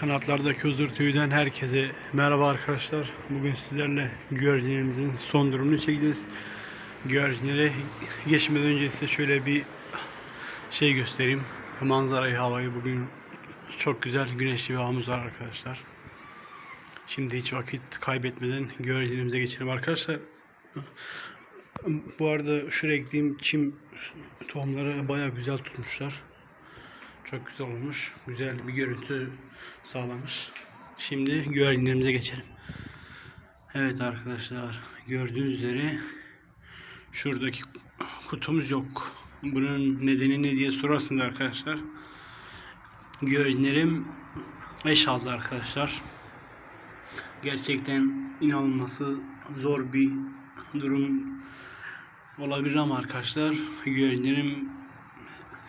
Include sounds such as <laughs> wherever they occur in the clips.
Kanatlardaki huzur tüyden herkese merhaba arkadaşlar. Bugün sizlerle güvercinlerimizin son durumunu çekeceğiz. Güvercinlere geçmeden önce size şöyle bir şey göstereyim. Manzarayı, havayı bugün çok güzel güneşli bir havamız var arkadaşlar. Şimdi hiç vakit kaybetmeden güvercinlerimize geçelim arkadaşlar. Bu arada şuraya gittiğim çim tohumları baya güzel tutmuşlar. Çok güzel olmuş. Güzel bir görüntü sağlamış. Şimdi güvercinlerimize geçelim. Evet arkadaşlar gördüğünüz üzere şuradaki kutumuz yok. Bunun nedeni ne diye sorarsınız arkadaşlar. Güvercinlerim eş aldı arkadaşlar. Gerçekten inanılması zor bir durum olabilir ama arkadaşlar güvercinlerim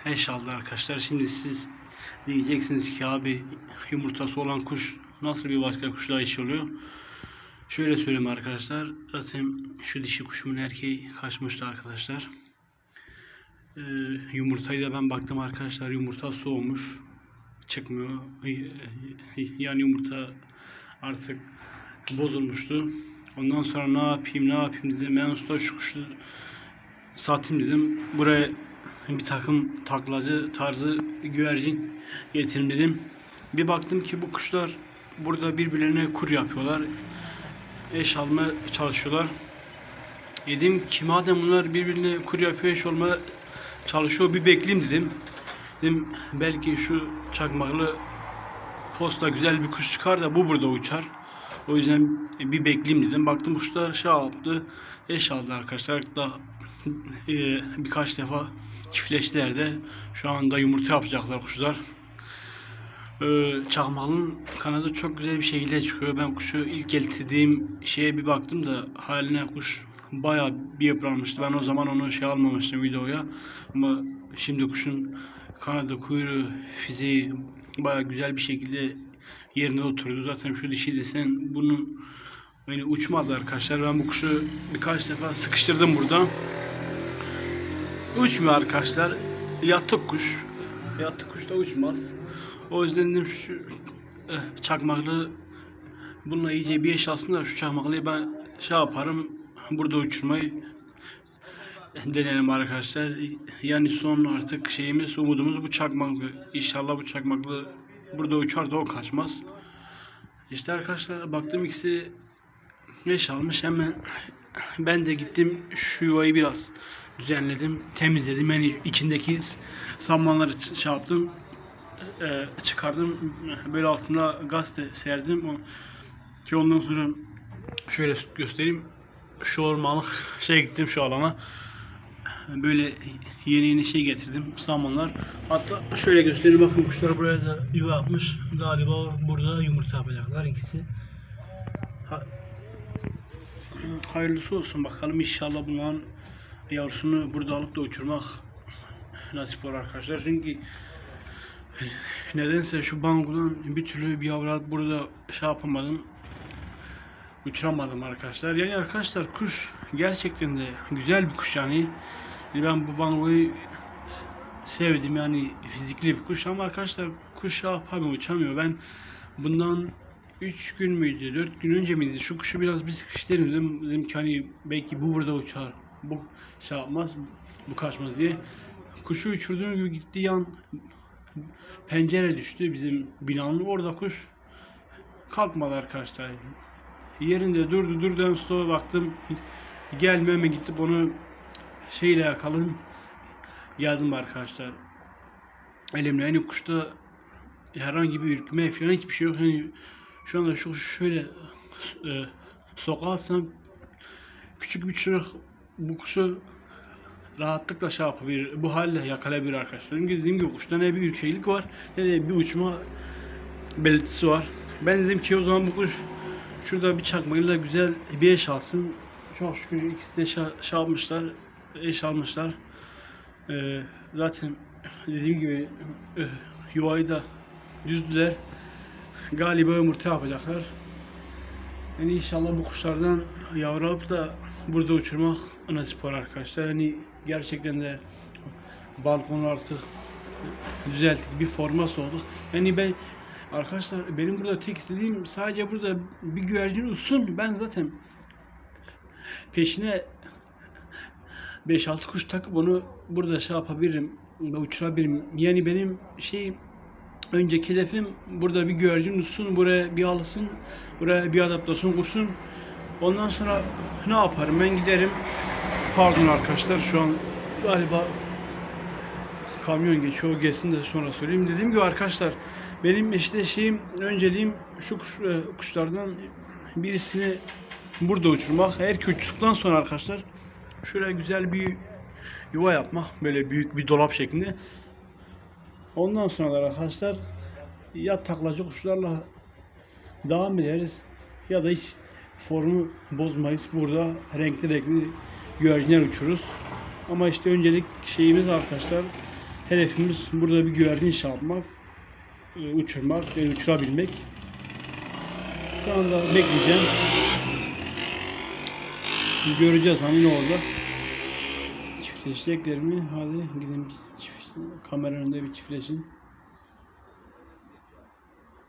aldı arkadaşlar. Şimdi siz diyeceksiniz ki abi yumurtası olan kuş nasıl bir başka kuşla eş oluyor? Şöyle söyleyeyim arkadaşlar. Zaten şu dişi kuşumun erkeği kaçmıştı arkadaşlar. Ee, yumurtayı da ben baktım arkadaşlar. Yumurta soğumuş. Çıkmıyor. Yani yumurta artık bozulmuştu. Ondan sonra ne yapayım ne yapayım dedim. Ben usta şu kuşu satayım dedim. Buraya bir takım taklacı tarzı güvercin getireyim dedim. Bir baktım ki bu kuşlar burada birbirlerine kur yapıyorlar. Eş alma çalışıyorlar. Dedim ki madem bunlar birbirine kur yapıyor eş olma çalışıyor bir bekleyeyim dedim. Dedim belki şu çakmaklı posta güzel bir kuş çıkar da bu burada uçar. O yüzden bir bekleyeyim dedim. Baktım kuşlar şey yaptı. Eş aldı arkadaşlar. Da e, birkaç defa çiftleştiler de şu anda yumurta yapacaklar kuşlar. Ee, çakmalın kanadı çok güzel bir şekilde çıkıyor. Ben kuşu ilk getirdiğim şeye bir baktım da haline kuş bayağı bir yıpranmıştı. Ben o zaman onu şey almamıştım videoya. Ama şimdi kuşun kanadı, kuyruğu, fiziği bayağı güzel bir şekilde yerine oturdu. Zaten şu dişi desen bunun yani uçmaz arkadaşlar. Ben bu kuşu birkaç defa sıkıştırdım burada. Uçmuyor arkadaşlar. Yatık kuş. Yatık kuş da uçmaz. O yüzden dedim şu eh, çakmaklı bununla iyice bir eş aslında şu çakmaklıyı ben şey yaparım burada uçurmayı denerim arkadaşlar. Yani son artık şeyimiz umudumuz bu çakmaklı. İnşallah bu çakmaklı burada uçar da o kaçmaz. İşte arkadaşlar baktım ikisi eş almış hemen <laughs> ben de gittim şu yuvayı biraz düzenledim, temizledim. Yani içindeki samanları şey e, çıkardım. Böyle altına gazete serdim. O, ki ondan sonra şöyle göstereyim. Şu ormanlık <laughs> şey gittim şu alana. Böyle yeni yeni şey getirdim samanlar. Hatta şöyle göstereyim bakın kuşlar buraya da yuva yapmış. Galiba burada yumurta yapacaklar ikisi. Ha- hayırlısı olsun bakalım inşallah bunların yavrusunu burada alıp da uçurmak nasip olur arkadaşlar. Çünkü nedense şu bangudan bir türlü bir yavru burada şey yapamadım. Uçuramadım arkadaşlar. Yani arkadaşlar kuş gerçekten de güzel bir kuş yani. Ben bu bangoyu sevdim yani fizikli bir kuş ama arkadaşlar kuş yapamıyor, uçamıyor. Ben bundan 3 gün müydü, 4 gün önce miydi? Şu kuşu biraz bir sıkıştırdım dedim. Dedim ki hani belki bu burada uçar. Bu şey yapmaz, bu kaçmaz diye. Kuşu uçurduğum gibi gitti yan pencere düştü bizim binanın. Orada kuş kalkmadı arkadaşlar. Yerinde durdu durdu en sonra baktım gelmeme gidip onu şeyle yakaladım. Geldim arkadaşlar. Elimle yani kuşta herhangi bir ürkme falan hiçbir şey yok. Hani şu anda şu şöyle e, sokağa atsam küçük bir çocuk bu kuşu rahatlıkla şey yapabilir. Bu halle yakalayabilir arkadaşlar. Çünkü dediğim gibi kuşta ne bir ürkeklik var ne de bir uçma belirtisi var. Ben dedim ki o zaman bu kuş şurada bir çakmayla güzel bir eş alsın. Çok şükür ikisi de şey, şey yapmışlar. Eş almışlar. Ee, zaten dediğim gibi e, yuvayı da düzdüler. Galiba yumurta yapacaklar. Yani inşallah bu kuşlardan yavru alıp da burada uçurmak nasip olur arkadaşlar. Yani gerçekten de balkonu artık düzelttik. Bir forma soğuduk. Yani ben Arkadaşlar benim burada tek istediğim sadece burada bir güvercin uçsun. Ben zaten peşine 5-6 kuş takıp onu burada şey yapabilirim. Uçurabilirim. Yani benim şey önceki hedefim burada bir güvercin uçsun. Buraya bir alsın. Buraya bir adaptasyon kursun. Ondan sonra ne yaparım? Ben giderim. Pardon arkadaşlar şu an galiba kamyon geçiyor. O geçsin de sonra söyleyeyim. Dediğim gibi arkadaşlar benim işte şeyim önceliğim şu kuş, e, kuşlardan birisini burada uçurmak. Eğer ki uçtuktan sonra arkadaşlar şuraya güzel bir yuva yapmak. Böyle büyük bir dolap şeklinde. Ondan sonra da arkadaşlar ya taklacı kuşlarla devam ederiz ya da hiç formu bozmayız. Burada renkli renkli güvercinler uçururuz. Ama işte öncelik şeyimiz arkadaşlar hedefimiz burada bir güvercin şey yapmak, e, uçurmak, uçurabilmek. Şu anda bekleyeceğim. Göreceğiz hani ne olacak. Çiftleşecekler mi? Hadi gidelim çift, kamera önünde bir çiftleşin.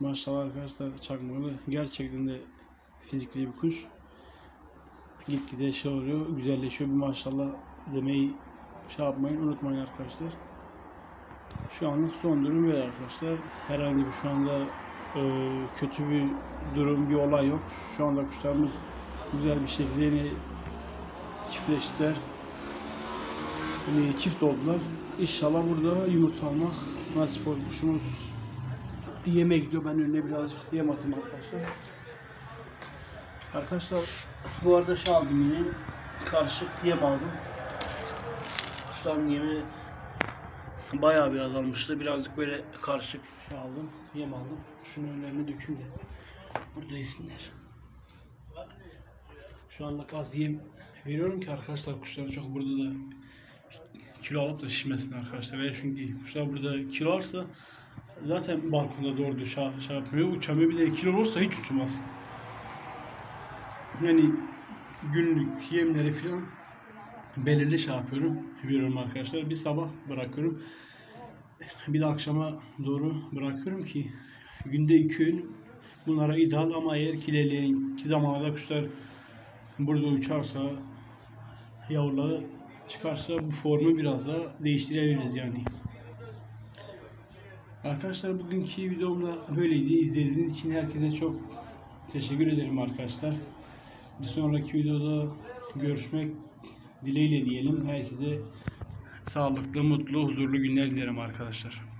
Maşallah arkadaşlar çakmalı. Gerçekten de fizikli bir kuş. Gitgide şey oluyor, güzelleşiyor. Bir maşallah demeyi şey yapmayın, unutmayın arkadaşlar. Şu anlık son durum böyle arkadaşlar. Herhangi bir şu anda e, kötü bir durum, bir olay yok. Şu anda kuşlarımız güzel bir şekilde yeni çiftleştiler. Yani çift oldular. İnşallah burada yumurta almak nasip olur. Kuşumuz gidiyor. Ben önüne birazcık yem atayım arkadaşlar. Arkadaşlar bu arada şey aldım yine. Karışık yem aldım. Kuşların yemi bayağı bir azalmıştı. Birazcık böyle karışık şey aldım. Yem aldım. Şunun önlerine dökeyim de. Burada yesinler. Şu anlık az yem veriyorum ki arkadaşlar kuşların çok burada da kilo alıp da şişmesin arkadaşlar. Ve çünkü kuşlar burada kilo alırsa zaten balkonda doğru düz şey, yapmıyor. Uçamıyor. Bir de kilo olursa hiç uçmaz. Yani günlük yemleri falan belirli şey yapıyorum. Veriyorum arkadaşlar. Bir sabah bırakıyorum. Bir de akşama doğru bırakıyorum ki günde iki öğün bunlara ideal ama eğer ki ilerleyen ki zamanlarda kuşlar burada uçarsa yavruları çıkarsa bu formu biraz daha değiştirebiliriz yani. Arkadaşlar bugünkü videom da böyleydi. İzlediğiniz için herkese çok teşekkür ederim arkadaşlar. Bir sonraki videoda görüşmek dileğiyle diyelim. Herkese sağlıklı, mutlu, huzurlu günler dilerim arkadaşlar.